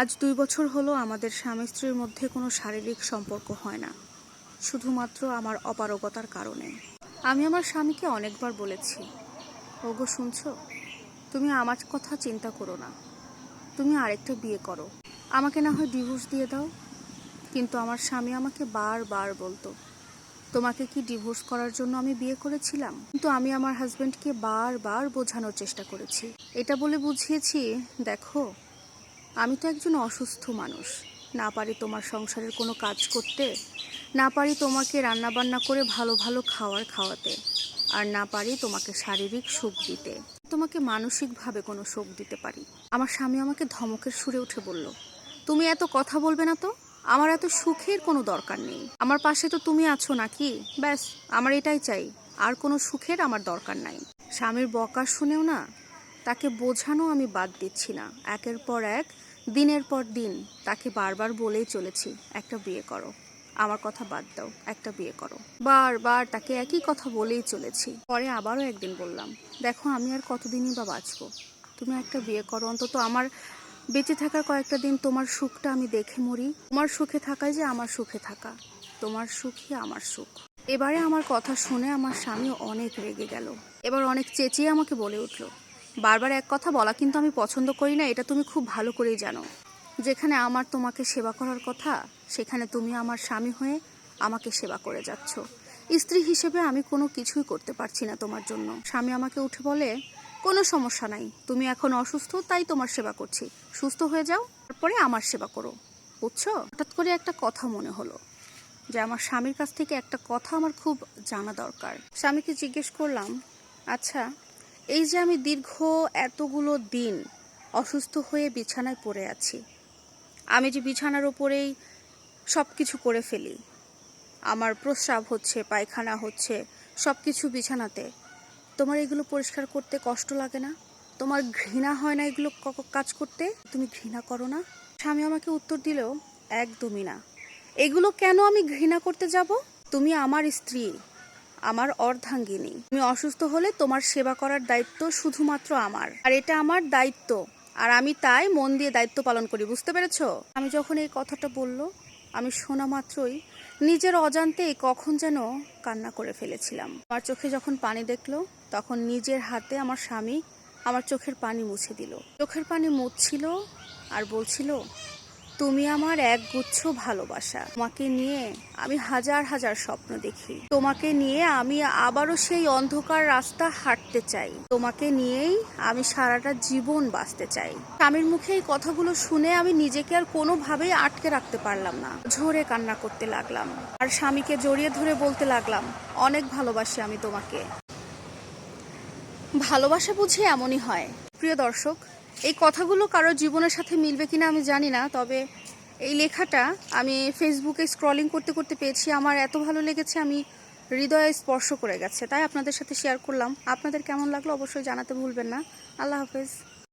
আজ দুই বছর হলো আমাদের স্বামী স্ত্রীর মধ্যে কোনো শারীরিক সম্পর্ক হয় না, শুধুমাত্র আমার অপারগতার কারণে। আমি আমার স্বামীকে অনেকবার বলেছি, ওগো, শুনছো? তুমি আমার কথা চিন্তা করো না। তুমি আরেকটা বিয়ে করো। আমাকে না হয় ডিভোর্স দিয়ে দাও। কিন্তু আমার স্বামী আমাকে বারবার বলতো, তোমাকে কি ডিভোর্স করার জন্য আমি বিয়ে করেছিলাম? কিন্তু আমি আমার হাজবেন্ডকে বারবার বোঝানোর চেষ্টা করেছি। এটা বলে বুঝিয়েছি, দেখো আমি তো একজন অসুস্থ মানুষ। না পারি তোমার সংসারের কোনো কাজ করতে, না পারি তোমাকে রান্নাবান্না করে ভালো ভালো খাওয়ার খাওয়াতে, আর না পারি তোমাকে শারীরিক সুখ দিতে। তোমাকে মানসিকভাবে কোনো সুখ দিতে পারি। আমার স্বামী আমাকে ধমকের সুরে উঠে বলল, তুমি এত কথা বলবে না তো? আমার এত সুখের কোনো দরকার নেই। আমার পাশে তো তুমি আছো নাকি? ব্যাস, আমার এটাই চাই। আর কোনো সুখের আমার দরকার নাই। স্বামীর বকা শুনেও না, তাকে বোঝানো আমি বাদ দিচ্ছি না। একের পর এক দিনের পর দিন তাকে বারবার বলেই চলেছি, একটা বিয়ে করো। আমার কথা বাদ দাও, একটা বিয়ে করো। বারবার তাকে একই কথা বলেই চলেছি। পরে আবারও একদিন বললাম, দেখো, আমি আর কতদিনই বা বাঁচবো? তুমি একটা বিয়ে করো। অন্তত আমার বেঁচে থাকার কয়েকটা দিন তোমার সুখটা আমি দেখে মরি। তোমার সুখে থাকাই যে আমার সুখে থাকা। তোমার সুখই আমার সুখ। এবারে আমার কথা শুনে আমার স্বামী অনেক রেগে গেল। এবার অনেক চেঁচিয়ে আমাকে বলে উঠল বারবার এক কথা বলা কিন্তু আমি পছন্দ করি না, এটা তুমি খুব ভালো করেই জানো। যেখানে আমার তোমাকে সেবা করার কথা, সেখানে তুমি আমার স্বামী হয়ে আমাকে সেবা করে যাচ্ছ। স্ত্রী হিসেবে আমি কোনো কিছুই করতে পারছি না তোমার জন্য। স্বামী আমাকে উঠে বলে, কোনো সমস্যা নাই, তুমি এখন অসুস্থ, তাই তোমার সেবা করছি। সুস্থ হয়ে যাও, তারপরে আমার সেবা করো। বুঝছ? হঠাৎ করে একটা কথা মনে হলো, যে আমার স্বামীর কাছ থেকে একটা কথা আমার খুব জানা দরকার। স্বামীকে জিজ্ঞেস করলাম আচ্ছা এই যে আমি দীর্ঘ এতগুলো দিন অসুস্থ হয়ে বিছানায় পড়ে আছি, আমি যে বিছানার ওপরেই সব কিছু করে ফেলি, আমার প্রস্রাব হচ্ছে, পায়খানা হচ্ছে সব কিছু বিছানাতে, তোমার এগুলো পরিষ্কার করতে কষ্ট লাগে না? তোমার ঘৃণা হয় না এগুলো কাজ করতে? তুমি ঘৃণা করো না? স্বামী আমাকে উত্তর দিলেও, একদমই না। এগুলো কেন আমি ঘৃণা করতে যাব? তুমি আমার স্ত্রী। আমার অর্ধাঙ্গিনী। তুমি অসুস্থ হলে তোমার সেবা করার দায়িত্ব শুধুমাত্র আমার। আর এটা আমার দায়িত্ব। আর আমি তাই মন দিয়ে দায়িত্ব পালন করি, বুঝতে পেরেছ? আমি যখন এই কথাটা বলল, আমি শোনা মাত্রই নিজের অজান্তেই কখন যেন কান্না করে ফেলেছিলাম। আমার চোখে যখন পানি দেখল, তখন নিজের হাতে আমার স্বামী আমার চোখের পানি মুছে দিল। চোখের পানি মুছছিল আর বলছিল তুমি আমার এক গুচ্ছ ভালোবাসা। তোমাকে নিয়ে আমি হাজার হাজার স্বপ্ন দেখি। তোমাকে নিয়ে আমি আবারও সেই অন্ধকার রাস্তা হাঁটতে চাই। তোমাকে নিয়েই আমি সারাটা জীবন বাঁচতে চাই। স্বামীর মুখে এই কথাগুলো শুনে আমি নিজেকে আর কোনোভাবেই আটকে রাখতে পারলাম না। ঝরে কান্না করতে লাগলাম। আর স্বামীকে জড়িয়ে ধরে বলতে লাগলাম, অনেক ভালোবাসি আমি তোমাকে। ভালোবাসা বুঝি এমনই হয়। প্রিয় দর্শক এই কথাগুলো কারও জীবনের সাথে মিলবে কিনা আমি জানি না, তবে এই লেখাটা আমি ফেসবুকে স্ক্রলিং করতে করতে পেয়েছি, আমার এত ভালো লেগেছে, আমি হৃদয়ে স্পর্শ করে গেছে। তাই আপনাদের সাথে শেয়ার করলাম। আপনাদের কেমন লাগল অবশ্যই জানাতে ভুলবেন না। আল্লাহ হাফেজ।